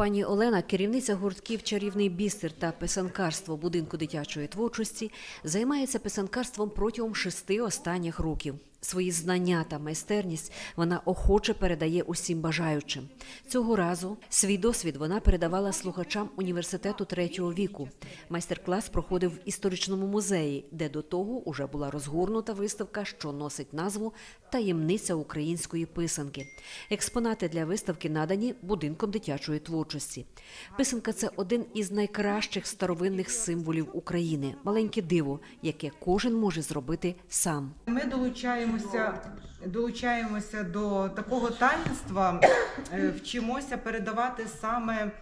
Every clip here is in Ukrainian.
Пані Олена, керівниця гуртків Чарівний бістер та писанкарство будинку дитячої творчості, займається писанкарством протягом шести останніх років. Свої знання та майстерність вона охоче передає усім бажаючим. Цього разу свій досвід вона передавала слухачам університету третього віку. Майстер-клас проходив в історичному музеї, де до того уже була розгорнута виставка, що носить назву Таємниця української писанки. Експонати для виставки надані будинком дитячої творчості. Писанка це один із найкращих старовинних символів України, маленьке диво, яке кожен може зробити сам. Ми долучаємося, долучаємося до такого таїнства, е, вчимося передавати саме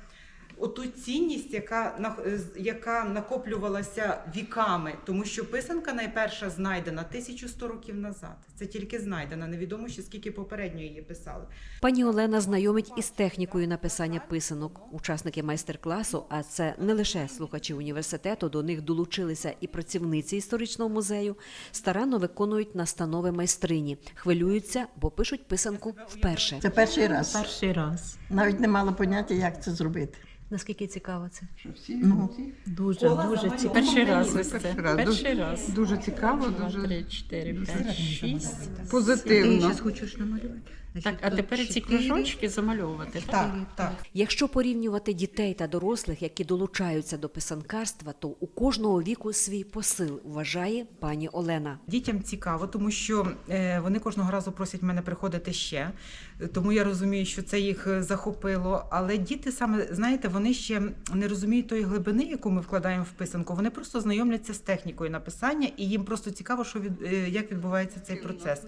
оту цінність, яка, е, яка накоплювалася віками, тому що писанка найперша знайдена 1100 років назад. Це тільки знайдена. Невідомо ще скільки попередньо її писали. Пані Олена знайомить із технікою написання писанок. Учасники майстер-класу, а це не лише слухачі університету, до них долучилися і працівниці історичного музею, старанно виконують настанови майстрині, хвилюються, бо пишуть писанку вперше. Це перший раз. Перший раз. Навіть не мала поняття, як це зробити. Наскільки цікаво це? Ну, Дуже, Кола дуже замальована. цікаво. Перший раз ось Перший раз. Перший Дуже- раз. Дуже цікаво, Два, дуже три, чотири, п'ять, шість. позитивно. Так, а тепер ці кружочки замальовувати. Так, так. Якщо порівнювати дітей та дорослих, які долучаються до писанкарства, то у кожного віку свій посил, вважає пані Олена. Дітям цікаво, тому що е, вони кожного разу просять мене приходити ще. Тому я розумію, що це їх е, захопило. Але діти саме знаєте, вони ще не розуміють тої глибини, яку ми вкладаємо в писанку. Вони просто знайомляться з технікою написання, і їм просто цікаво, що від е, як відбувається цей процес.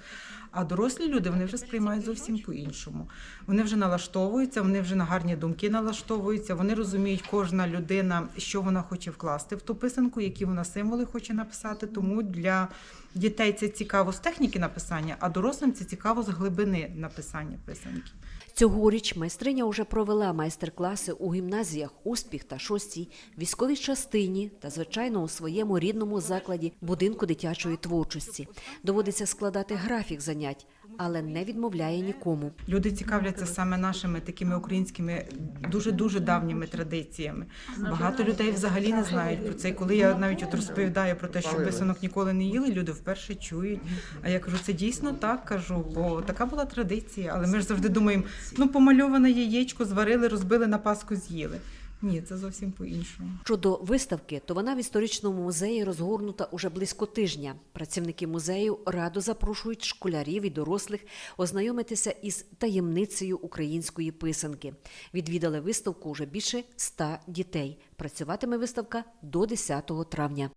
А дорослі люди вони вже сприймають зовсім по-іншому. Вони вже налаштовуються, вони вже на гарні думки налаштовуються. Вони розуміють, кожна людина, що вона хоче вкласти в ту писанку, які вона символи хоче написати. Тому для дітей це цікаво з техніки написання, а дорослим це цікаво з глибини написання писанки. Цьогоріч майстриня вже провела майстер-класи у гімназіях Успіх та Шостій, військовій частині та, звичайно, у своєму рідному закладі будинку дитячої творчості. Доводиться складати графік занять, але не відмовляє нікому. Люди цікавляться саме нашими такими українськими дуже дуже давніми традиціями. Багато людей взагалі не знають про це. І коли я навіть от розповідаю про те, що писанок ніколи не їли, люди вперше чують. А я кажу, це дійсно так кажу, бо така була традиція. Але ми ж завжди думаємо, ну помальоване яєчко зварили, розбили на паску, з'їли. Ні, це зовсім по-іншому. Щодо виставки, то вона в історичному музеї розгорнута уже близько тижня. Працівники музею радо запрошують школярів і дорослих ознайомитися із таємницею української писанки. Відвідали виставку вже більше ста дітей. Працюватиме виставка до 10 травня.